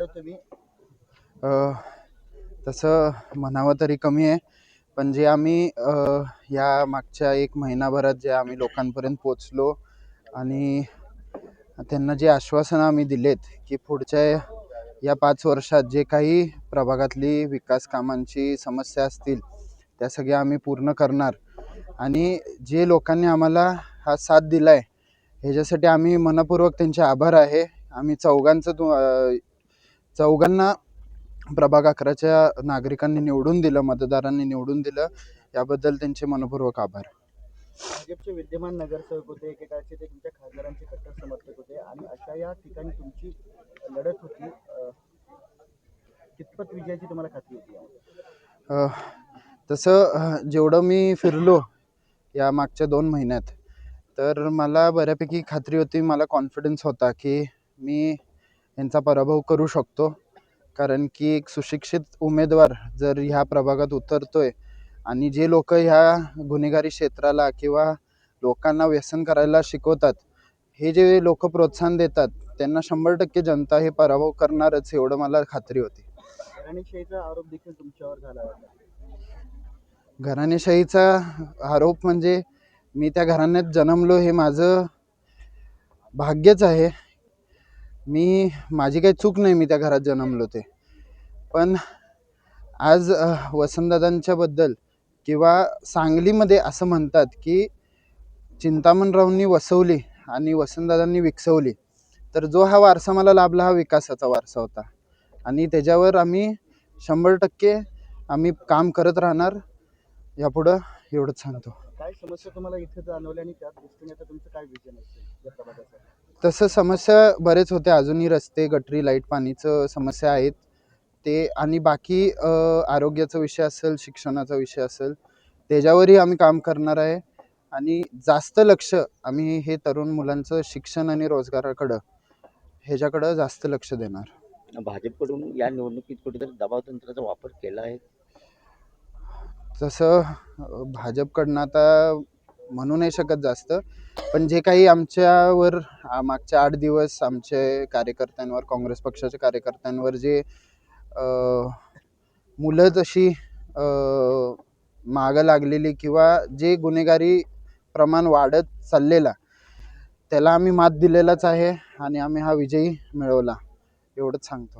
प्रभागाकडे तुम्ही? तसं म्हणावं तरी कमी आहे. पण जे आम्ही या मागच्या एक महिनाभरात जे आम्ही लोकांपर्यंत पोचलो आणि त्यांना जे आश्वासनं आम्ही दिलेत की पुढच्या या पाच वर्षात जे काही प्रभागातली विकास कामांची समस्या असतील त्या सगळ्या आम्ही पूर्ण करणार. आणि जे लोकांनी आम्हाला हा साथ दिला आहे ह्याच्यासाठी आम्ही मनपूर्वक त्यांचे आभार आहे. आम्ही चौघांचं तु चौघांना प्रभाग अकराच्या नागरिकांनी निवडून दिलं मतदारांनी निवडून दिलं. याबद्दल त्यांचे मनपूर्वक आभार. भाजपचे विद्यमान नगरसेवक होते एकेकाळचे ते तुमच्या खासदारांचे कट्टर समर्थक होते आणि अशा या ठिकाणी तुमची लढत होती. कितपत विजयाची तुम्हाला खात्री होती तसं जेवढं मी फिरलो या मागच्या दोन महिन्यात तर मला बऱ्यापैकी खात्री होती मला कॉन्फिडन्स होता की मी यांचा पराभव करू शकतो. कारण की एक सुशिक्षित उमेदवार जर ह्या प्रभागात उतरतोय आणि जे लोक ह्या गुन्हेगारी क्षेत्राला किंवा लोकांना व्यसन करायला शिकवतात हे जे लोक प्रोत्साहन देतात त्यांना शंभर टक्के जनता हे पराभव करणारच एवढं मला खात्री होती. घराणेशाहीचा आरोप देखील तुमच्यावर झाला होता. घराणेशाहीचा आरोप म्हणजे मी त्या घराण्यात जन्मलो हे माझं भाग्यच आहे. मी माझी काही चूक नाही मी त्या घरात जन्मलो ते. पण आज वसंतदादांच्याबद्दल किंवा सांगलीमध्ये असं म्हणतात की चिंतामणरावनी वसवली आणि वसंतदादांनी विकसवली तर जो हा वारसा मला लाभला हा विकासाचा वारसा होता. आणि त्याच्यावर आम्ही शंभर टक्के आम्ही काम करत राहणार यापुढं एवढंच सांगतो. काय समस्या तुम्हाला इथे जाणवल्या आणि त्या दृष्टीने तुमचं काय विजन असेल तसं समस्या बरेच होते अजूनही रस्ते गटरी लाइट पाणीचं समस्या आहेत. ते आणि बाकी आरोग्याचा विषय असेल शिक्षणाचा विषय असेल त्याच्यावरही आम्ही काम करणार आहे. आणि जास्त लक्ष आम्ही हे तरुण मुलांचं शिक्षण आणि रोजगाराकडं ह्याच्याकडं जास्त लक्ष देणार. भाजपकडून या निवडणुकीत कुठेतरी दबाव तंत्राचा वापर केला आहे? तसं भाजपकडनं आता म्हणू नाही शकत जास्त. पण जे काही आमच्यावर मागचे मागच्या आठ दिवस आमचे कार्यकर्त्यांवर काँग्रेस पक्षाच्या कार्यकर्त्यांवर जे मुलं जशी मागं लागलेली किंवा जे गुन्हेगारी प्रमाण वाढत चाललेला त्याला आम्ही मात दिलेलाच आहे आणि आम्ही हा विजयी मिळवला. एवढंच सांगतो.